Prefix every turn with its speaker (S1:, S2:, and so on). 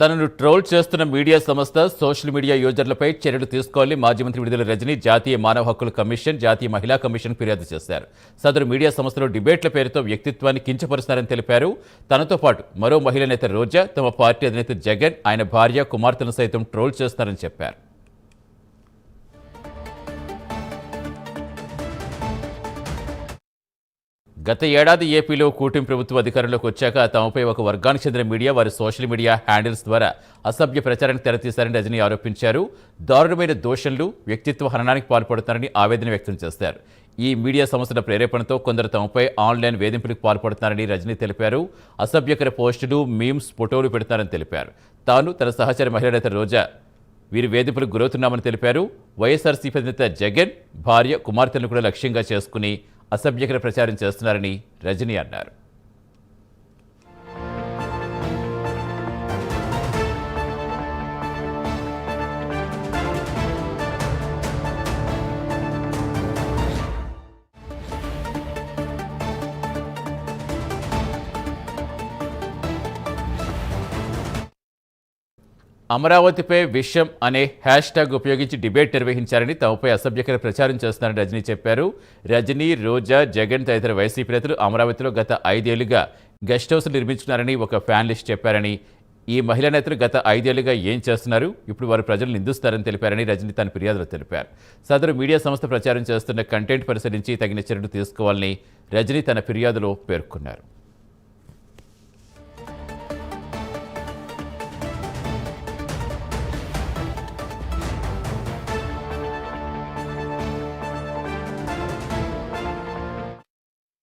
S1: తనను ట్రోల్ చేస్తున్న మీడియా సంస్థ సోషల్ మీడియా యూజర్లపై చర్యలు తీసుకోవాలని మాజీ మంత్రి విడుదల రజని జాతీయ మానవ హక్కుల కమిషన్ జాతీయ మహిళా కమిషన్ ఫిర్యాదు చేశారు. సదరు మీడియా సంస్థలో డిబేట్ల పేరుతో వ్యక్తిత్వాన్ని కించపరుస్తారని తెలిపారు. తనతో పాటు మరో మహిళా నేత రోజా తమ పార్టీ అధినేత జగన్ ఆయన భార్య కుమార్తెను సైతం ట్రోల్ చేస్తారని చెప్పారు. గత ఏడాది ఏపీలో కూటమి ప్రభుత్వం అధికారంలోకి వచ్చాక తమపై ఒక వర్గానికి చెందిన మీడియా వారి సోషల్ మీడియా హ్యాండిల్స్ ద్వారా అసభ్య ప్రచారానికి తెరతీశారని రజనీ ఆరోపించారు. దారుణమైన దోషంలు వ్యక్తిత్వ హననానికి పాల్పడుతున్నారని ఆవేదన వ్యక్తం చేశారు. ఈ మీడియా సంస్థల ప్రేరేపణతో కొందరు తమపై ఆన్లైన్ వేధింపులకు పాల్పడుతున్నారని రజనీ తెలిపారు. అసభ్యకర పోస్టులు మీమ్స్ ఫోటోలు పెడతారని తెలిపారు. తాను తన సహచర మహిళ నేత రోజా వీరి వేధింపులకు గురవుతున్నామని తెలిపారు. వైఎస్ఆర్సీపీ నేత జగన్ భార్య కుమార్తెలను కూడా లక్ష్యంగా చేసుకుని అసభ్యకర ప్రచారం చేస్తున్నారని రజనీ అన్నారు. అమరావతిపై విషయం అనే హ్యాష్ ట్యాగ్ ఉపయోగించి డిబేట్ నిర్వహించారని తమపై అసభ్యకర ప్రచారం చేస్తున్నారని రజనీ చెప్పారు. రజనీ రోజా జగన్ తదితర వైసీపీ నేతలు అమరావతిలో గత ఐదేళ్ళుగా గెస్ట్ హౌస్ నిర్మించున్నారని ఒక ఫ్యాన్ లిస్ట్ చెప్పారని ఈ మహిళా నేతలు గత ఐదేళ్ళుగా ఏం చేస్తున్నారు? ఇప్పుడు వారు ప్రజలు నిందిస్తారని తెలిపారని రజనీ తన ఫిర్యాదులో తెలిపారు. సదరు మీడియా సంస్థ ప్రచారం చేస్తున్న కంటెంట్ పరిశీలించి తగిన చర్యలు తీసుకోవాలని రజనీ తన ఫిర్యాదులో పేర్కొన్నారు.